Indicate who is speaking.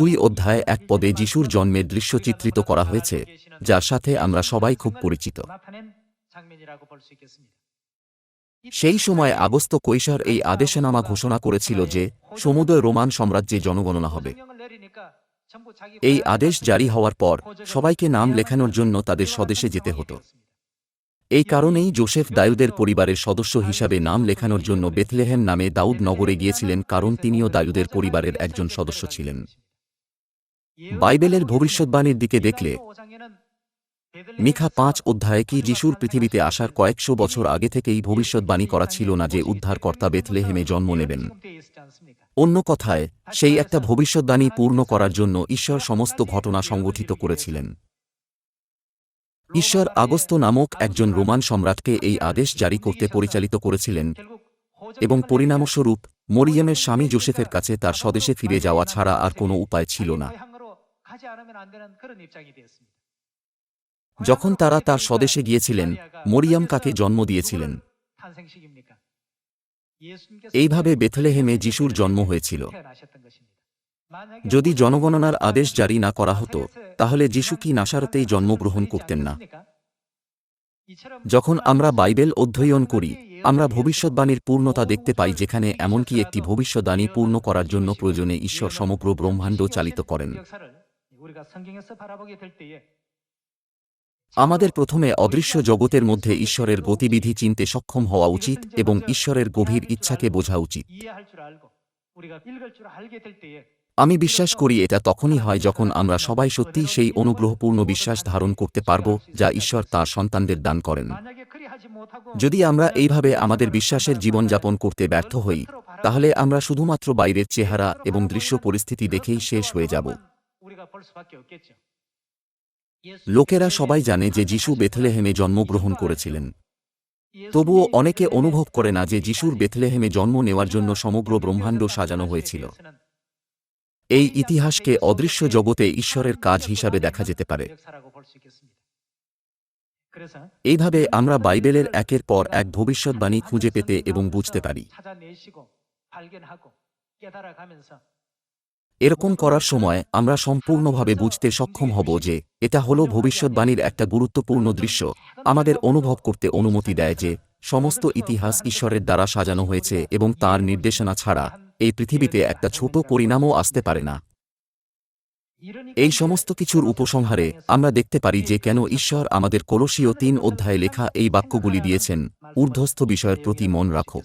Speaker 1: দুই অধ্যায়ে এক পদে যিশুর জন্মের দৃশ্য চিত্রিত করা হয়েছে, যার সাথে আমরা সবাই খুব পরিচিত। সেই সময় আগস্ত কৈশার এই আদেশনামা ঘোষণা করেছিল যে সমুদয় রোমান সাম্রাজ্যে জনগণনা হবে। এই আদেশ জারি হওয়ার পর সবাইকে নাম লেখানোর জন্য তাদের স্বদেশে যেতে হতো। এই কারণেই জোসেফ দায়ুদের পরিবারের সদস্য হিসাবে নাম লেখানোর জন্য বেথলেহেম নামে দাউদ নগরে গিয়েছিলেন, কারণ তিনিও দায়ুদের পরিবারের একজন সদস্য ছিলেন। বাইবেলের ভবিষ্যৎবাণীর দিকে দেখলে, মিখা পাঁচ অধ্যায়ে কি যিশুর পৃথিবীতে আসার কয়েকশো বছর আগে থেকেই ভবিষ্যৎবাণী করা ছিল না যে উদ্ধারকর্তা বেথলেহেমে জন্ম নেবেন? অন্য কথায়, সেই একটা ভবিষ্যৎবাণী পূর্ণ করার জন্য ঈশ্বর সমস্ত ঘটনা সংগঠিত করেছিলেন। ঈশ্বর আগস্ত নামক একজন রোমান সম্রাটকে এই আদেশ জারি করতে পরিচালিত করেছিলেন এবং পরিণামস্বরূপ মরিয়মের স্বামী জোসেফের কাছে তার স্বদেশে ফিরে যাওয়া ছাড়া আর কোনো উপায় ছিল না। যখন তারা তার স্বদেশে গিয়েছিলেন মরিয়াম কাকে জন্ম দিয়েছিলেন? এইভাবে বেথলেহেমে যিশুর জন্ম হয়েছিল। যদি জনগণনার আদেশ জারি না করা হতো তাহলে যিশু কি নাসারতেই জন্মগ্রহণ করতেন না? যখন আমরা বাইবেল অধ্যয়ন করি আমরা ভবিষ্যৎবাণীর পূর্ণতা দেখতে পাই যেখানে এমনকি একটি ভবিষ্যৎবাণী পূর্ণ করার জন্য প্রয়োজনে ঈশ্বর সমগ্র ব্রহ্মাণ্ড চালিত করেন। আমাদের প্রথমে অদৃশ্য জগতের মধ্যে ঈশ্বরের গতিবিধি চিনতে সক্ষম হওয়া উচিত এবং ঈশ্বরের গভীর ইচ্ছাকে বোঝা উচিত। আমি বিশ্বাস করি এটা তখনই হয় যখন আমরা সবাই সত্যিই সেই অনুগ্রহপূর্ণ বিশ্বাস ধারণ করতে পারব যা ঈশ্বর তার সন্তানদের দান করেন। যদি আমরা এইভাবে আমাদের বিশ্বাসের জীবনযাপন করতে ব্যর্থ হই তাহলে আমরা শুধুমাত্র বাইরের চেহারা এবং দৃশ্য পরিস্থিতি দেখেই শেষ হয়ে যাব। লোকেরা সবাই জানে যে যিশু বেথলেহেমে জন্মগ্রহণ করেছিলেন। তবুও অনেকে অনুভব করে না যে যিশুর বেথলেহেমে জন্ম নেওয়ার জন্য সমগ্র ব্রহ্মাণ্ড সাজানো হয়েছিল। এই ইতিহাসকে অদৃশ্য জগতে ঈশ্বরের কাজ হিসাবে দেখা যেতে পারে। এইভাবে আমরা বাইবেলের একের পর এক ভবিষ্যৎবাণী খুঁজে পেতে এবং বুঝতে পারি। এরকম করার সময় আমরা সম্পূর্ণভাবে বুঝতে সক্ষম হব যে এটা হল ভবিষ্যৎবাণীর একটা গুরুত্বপূর্ণ দৃশ্য। আমাদের অনুভব করতে অনুমতি দেয় যে সমস্ত ইতিহাস ঈশ্বরের দ্বারা সাজানো হয়েছে এবং তার নির্দেশনা ছাড়া এই পৃথিবীতে একটা ছোট পরিণামও আসতে পারে না। এই সমস্ত কিছুর উপসংহারে আমরা দেখতে পারি যে কেন ঈশ্বর আমাদের কলসীয় তিন অধ্যায়ে লেখা এই বাক্যগুলি দিয়েছেন, ঊর্ধ্বস্থ বিষয়ের প্রতি মন রাখো।